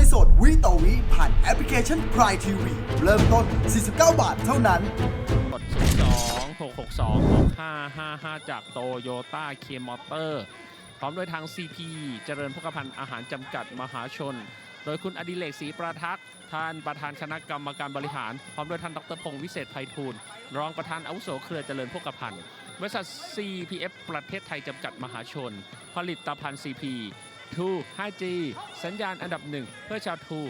วยสดวิต่อวิผ่านแอปพลิเคชัน Prime TV เริ่มต้น 49 บาทเท่านั้นกด2 6 6 2 6 5 5 5 จากโตโยต้าเคมอเตอร์ พร้อมด้วยทาง CP เจริญพกพันธ์อาหารจำกัดมหาชน โดยคุณอดิเลกศรีประทักษ์ท่านประธานคณะกรรมการบริหาร พร้อมด้วยท่านดรพงศ์วิเศษไพฑูรย์รองประธานอาวุโสเครือเจริญพกพันธ์บริษัท CPF ประเทศไทยจำกัดมหาชน ผลิตภัณฑ์ CP 2 5G สัญญาณอันดับหนึ่งเพื่อชาวทู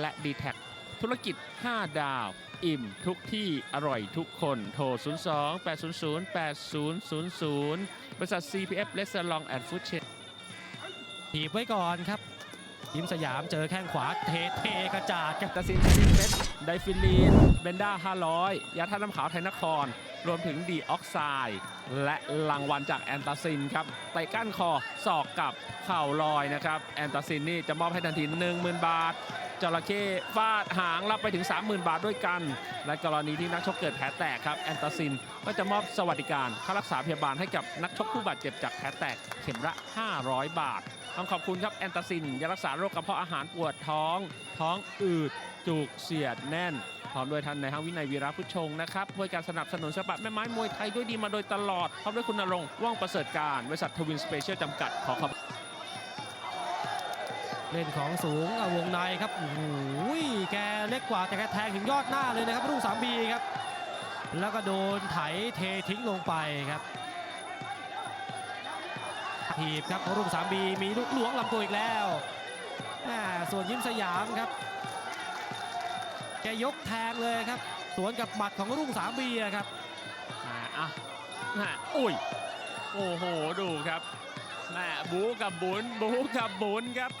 และ d t แทธุรกิจ 5 ดาว อิ่มทุกที่อร่อยทุกคน โทร 02 800 8000 บริษัท CPF r e s t a u r a n t and Food Chain ถีบไว้ก่อนครับ ยิ้มสยามเจอแข้งขวาเทเทกระจาดครับตาซินซินเฟสไดฟิลีน เบนด้า 500 ยาท่าตุน้ำขาวไทยนคร รวมถึงดีออกไซด์และรางวัลจากแอนตาซินครับไต่ก้านคอศอกกับเข่าลอยนะครับ แอนตาซินนี่จะมอบให้ทันที 10,000 บาทจระเข้ฟาดหางรับไปถึง 30,000 บาทด้วยกัน และกรณีที่นักชกเกิดแผลแตกครับแอนตาซินก็จะมอบสวัสดิการค่ารักษาพยาบาลให้กับนักชกผู้บาดเจ็บจากแผลแตกเข็มละ 500 บาท ต้องขอบคุณครับแอนตาซินยารักษาโรคกระเพาะอาหารปวดท้อง ท้องอืด จุกเสียดแน่นพร้อมด้วยท่านนายห้างวินัยวีระพุชงนะครับด้วยการสนับสนุนสปะแม่ไม้มวยไทยด้วยดีมาโดยตลอดพร้อมด้วยคุณนรงค์ว่องประเสริฐการบริษัททวินสเปเชียลจำกัดขอขอบเล่นของสูงอวงในครับโอ้โหแกเล็กกว่าแต่แกแทงถึงยอดหน้าเลยนะครับรุ่งสามบีครับ แล้วก็โดนไถเททิ้งลงไปครับ ถีบครับรุ่งสามบีมีลูกหลวงลำตัวอีกแล้วส่วนยิ้มสยามครับแกยกแทงเลยครับ สวนกับหมัดของรุ่งสามบีครับอ่าอะอะอุ้ยโอ้โหดูครับแม่บูกับบุญบูกับบุญครับ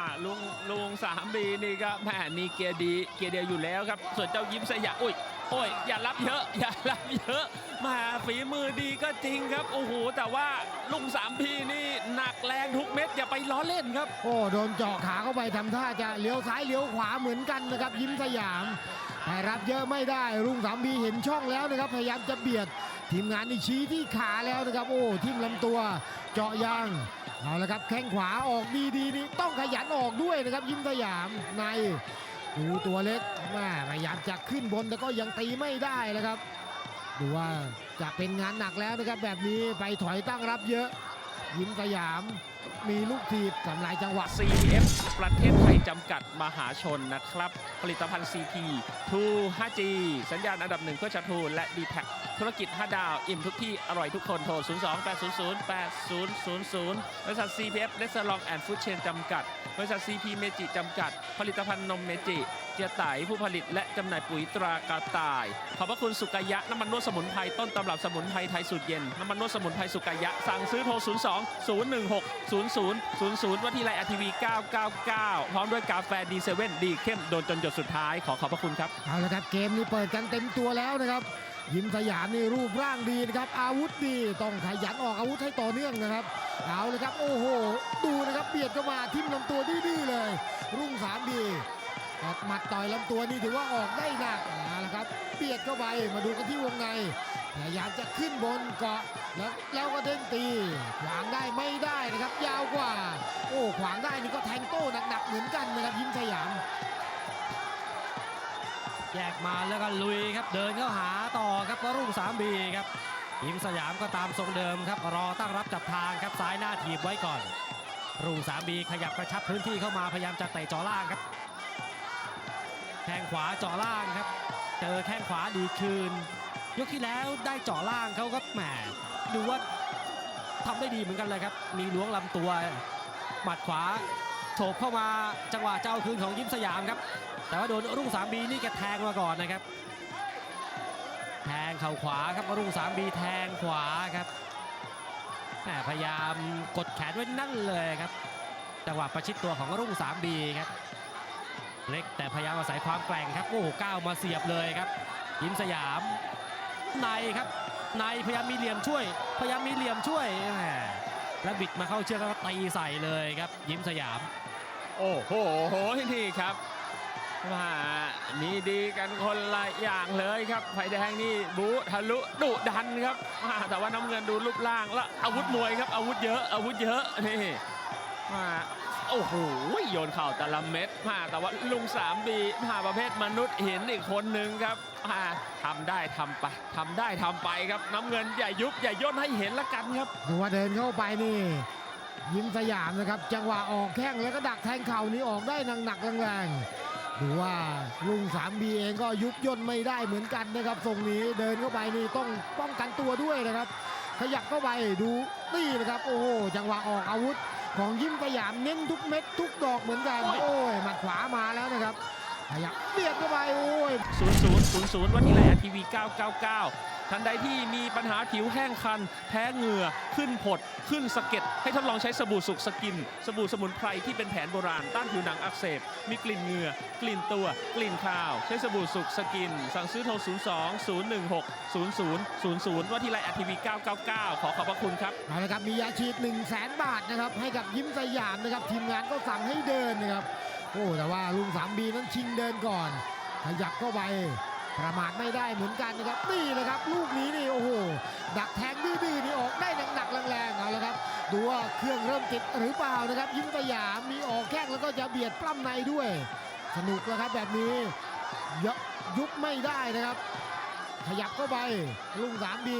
อ่าลุงลุงสามบีนี่ก็แม่มีเกียร์ดีเกียร์เดียวอยู่แล้วครับ ส่วนเจ้ายิ้มสยามอุ้ยโอ้ยอย่ารับเยอะอย่ารับเยอะมาฝีมือดีก็จริงครับโอ้โหแต่ว่าลุงสามพีนี่หนักแรงทุกเม็ดอย่าไปล้อเล่นครับ โอ้โดนเจาะขาเข้าไปทำท่าจะเลี้ยวซ้ายเลี้ยวขวาเหมือนกันนะครับ ยิ้มสยามแต่รับเยอะไม่ได้รุ่งสามบีเห็นช่องแล้วนะครับพยายามจะเบียด ทีมงานนี่ชี้ที่ขาแล้วนะครับ โอ้ทิ่มลำตัว เจาะยาง เอาละครับแข้งขวาออกดีดีนี่ต้องขยันออกด้วยนะครับ ยิ้มสยามในดูตัวเล็กแม่พยายามจะขึ้นบนแต่ก็ยังตีไม่ได้แล้วครับ ดูว่าจะเป็นงานหนักแล้วนะครับแบบนี้ไปถอยตั้งรับเยอะ ยิ้มสยาม มีลูกทีบทำลายจังหวะ CF ประเทศไทยจำกัดมหาชนนะครับ ผลิตภัณฑ์ CP 2 5G สัญญาณอันดับหนึ่งเพื่อชาทูและ d t แทธุรกิจ 5 ดาว อิ่มทุกที่ อร่อยทุกคนโทร 02 800 8000 บริษัท CPF r e s t a u r a n t and Food Chain จำกัดบริษัท CP เมจิจำกัด ผลิตภัณฑ์นมเมจิ เจียไตผู้ผลิตและจำหน่ายปุ๋ยตรากระต่าย ขอบพระคุณสุกยะ น้ำมันนวดสมุนไพรต้นตำรับสมุนไพรไทยสูตรเย็น น้ำมันนวดสมุนไพรสุกยะ สั่งซื้อโทร 02 016 0000วัดที่ไรอทีวี 999 พร้อมด้วยกาแฟดีเซเว่นดีเข้มโดนจนหยดสุดท้ายขอขอบพระคุณครับ เอาละครับเกมนี้เปิดกันเต็มตัวแล้วนะครับ ยิมสยามนี่รูปร่างดีนะครับอาวุธดีต้องขยันออกอาวุธให้ต่อเนื่องนะครับ เอาเลยครับ โอ้โห ดูนะครับเบียดเข้ามาทิ่มลำตัวดื้อเลย รุ่งสามดีออกหมัดต่อยลำตัวนี่ถือว่าออกได้หนักเอาละครับเบียดเข้าไปมาดูกันที่วงในพยายามจะขึ้นบนเกาะแล้วแล้วก็เด้งตี ขวางได้ไม่ได้นะครับ ยาวกว่า โอ้ขวางได้นี่ก็แทงโต้หนักๆเหมือนกันนะครับยิ้มสยามแยกมาแล้วก็ลุยครับเดินเข้าหาต่อครับวรุ่งสามบีครับ ยิมสยามก็ตามทรงเดิมครับ รอตั้งรับจับทางครับซ้ายหน้าถีบไว้ก่อน รุ่งสามบีขยับกระชับพื้นที่เข้ามาพยายามจะเตะจ่อล่างครับแข้งขวาจาะล่างครับ เจอแข้งขวาดีคืน ยกที่แล้วได้จาะล่างเขาก็แหมดูว่าทำได้ดีเหมือนกันเลยครับ มีล้วงลำตัวหมัดขวาโฉบเข้ามาจังหวะเจ้าคืนของยิ้มสยามครับ แต่ว่าโดนรุ่งสามบีนี่แกแทงมาก่อนนะครับ แทงเข่าขวาครับรุ่งสามบีแทงขวาครับพยายามกดแขนไว้นั่นเลยครับจังหวะประชิดตัวของรุ่งสามบีครับ เล็กแต่พยายามอาศัยความแกร่งครับโอ้โหก้าวมาเสียบเลยครับ ยิ้มสยามในครับในพยายามมีเหลี่ยมช่วย พยายามมีเหลี่ยมช่วยแล้วบิดมาเข้าเชือกแล้วตีใส่เลยครับ ยิ้มสยาม โอ้โหนี่ครับ มามีดีกันคนละอย่างเลยครับไฟแดงนี่บูทะลุดุดันครับมาแต่ว่าน้ำเงินดูรูปร่างและอาวุธมวยครับ อาวุธเยอะอาวุธเยอะนี่มาโอ้โหโยนเข่าแต่ละเม็ดมาแต่ว่าลุงสามบีมาประเภทมนุษย์เห็นอีกคนหนึ่งครับมาทำได้ทำไปทำได้ทำไปครับน้ำเงินอย่ายุบอย่าย่นให้เห็นละกันครับดูว่าเดินเข้าไปนี่ยิ้มสยามนะครับ จังหวะออกแข้งแล้วก็ดักแทงเข่านี้ออกได้หนักๆแรงๆ ดูว่าลุงสามบีเองก็ยุบย่นไม่ได้เหมือนกันนะครับทรงนี้เดินเข้าไปนี่ต้องป้องกันตัวด้วยนะครับ ขยับเข้าไปดูนี่นะครับโอ้โหจังหวะออกอาวุธ ของยิ้มสยามเน้นทุกเม็ดทุกดอกเหมือนกันโอ้ยโอ้ยหมัดขวามาแล้วนะครับขยับเบียดเข้าไปโอ้ย 00 00 วันที่ไรทีวี 999 ทันใดที่มีปัญหาผิวแห้งคัน แพ้เหงื่อขึ้นผด ขึ้นสะเก็ดให้ทดลองใช้สบู่สุกสกิน สบู่สมุนไพรที่เป็นแผนโบราณต้านผิวหนังอักเสบ มีกลิ่นเหงื่อกลิ่นตัว กลิ่นคาว ใช้สบู่สุกสกิน สั่งซื้อโทร 02 016 0000 ว่าที่ไรทีวี999 ขอขอบพระคุณครับเอาละครับมียาฉีด 1 0 0 0 0แบาทนะครับให้กับยิ้มสยามนะครับทีมงานก็สั่งให้เดินนะครับโอ้แต่ว่าลุงสามบีนั้นชิงเดินก่อนขยับเข้าไป ประมาทไม่ได้เหมือนกันนะครับนี่นะครับ ลูกนี้นี่โอ้โหดักแทงดื้อๆนี่ออกได้หนักๆแรงๆเอาละครับดูว่าเครื่องเริ่มติดหรือเปล่านะครับ ยิ้มสยามมีออกแข้งแล้วก็จะเบียดปล้ำในด้วย สนุกแล้วครับแบบนี้ยกยุบไม่ได้นะครับ ขยับเข้าไปลุงสามบี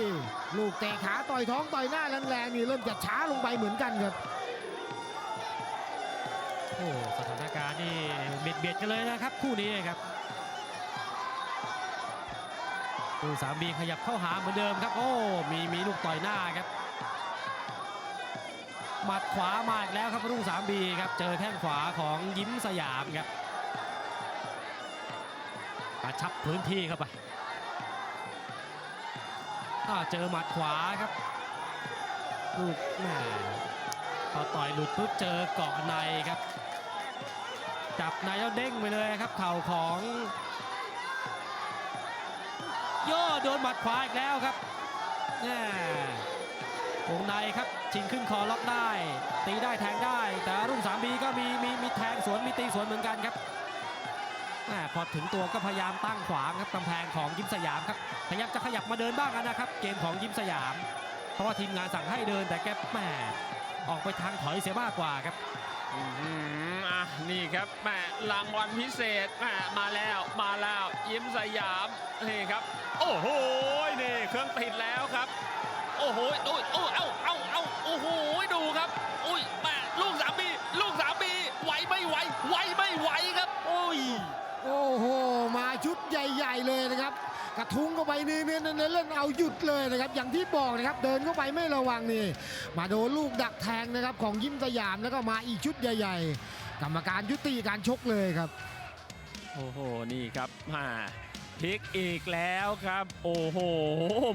ลูกเตะขาต่อยท้องต่อยหน้าแรงๆนี่เริ่มจะช้าลงไปเหมือนกันครับโอ้สถานการณ์นี่เบียดเบียดกันเลยนะครับคู่นี้ครับ ดูสามีขยับเข้าหาเหมือนเดิมครับ โอ้ มีมีลูกต่อยหน้าครับ หมัดขวามาอีกแล้วครับรุ่งสามบีครับ เจอแข้งขวาของยิ้มสยามครับกระชับพื้นที่เข้าไปอ่เจอหมัดขวาครับลูกแม่พอต่อยหลุดปุ๊บเจอเกาะในครับ จับในแล้วเด้งไปเลยครับ เข่าของ โย่โดนหมัดขวาอีกแล้วครับแน่วงในครับชิงขึ้นคอล็อกได้ ตีได้แทงได้ แต่รุ่งสามบีก็มีมีมีแทงสวนมีตีสวนเหมือนกันครับแหม่พอถึงตัวก็พยายามตั้งขวางครับกำแพงของยิ้มสยามครับพยายามจะขยับมาเดินบ้างนะครับ เกมของยิ้มสยาม เพราะว่าทีมงานสั่งให้เดินแต่แกแหม่ออกไปทางถอยเสียมากกว่าครับ อะนี่ครับแหมรางวัลพิเศษแหมมาแล้วมาแล้วยิ้มสยามนี่ครับ โอ้โหนี่เครื่องติดแล้วครับ โอ้โหโอ้ยโอ้เอ้าเอ้าเอ้าโอ้โหดูครับอุ้ยแหมลูกสามีลูกสามีไหวไม่ไหวไหวไม่ไหวครับโอ้ยโอ้โหมาชุดใหญ่ ๆ เลยนะครับ กระทุ้งเข้าไปนี่เนี่ยเล่นเอาหยุดเลยนะครับอย่างที่บอกนะครับเดินเข้าไปไม่ระวังนี่มาโดนลูกดักแทงนะครับของยิ้มสยามแล้วก็มาอีกชุดใหญ่ ๆ กรรมการยุติการชกเลยครับโอ้โหนี่ครับมาพลิกอีกแล้วครับ โอ้โห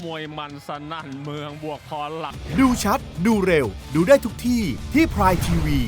มวยมันสนั่นเมืองบวกพรหลัก ดูชัด ดูเร็ว ดูได้ทุกที่ที่พรายทีวี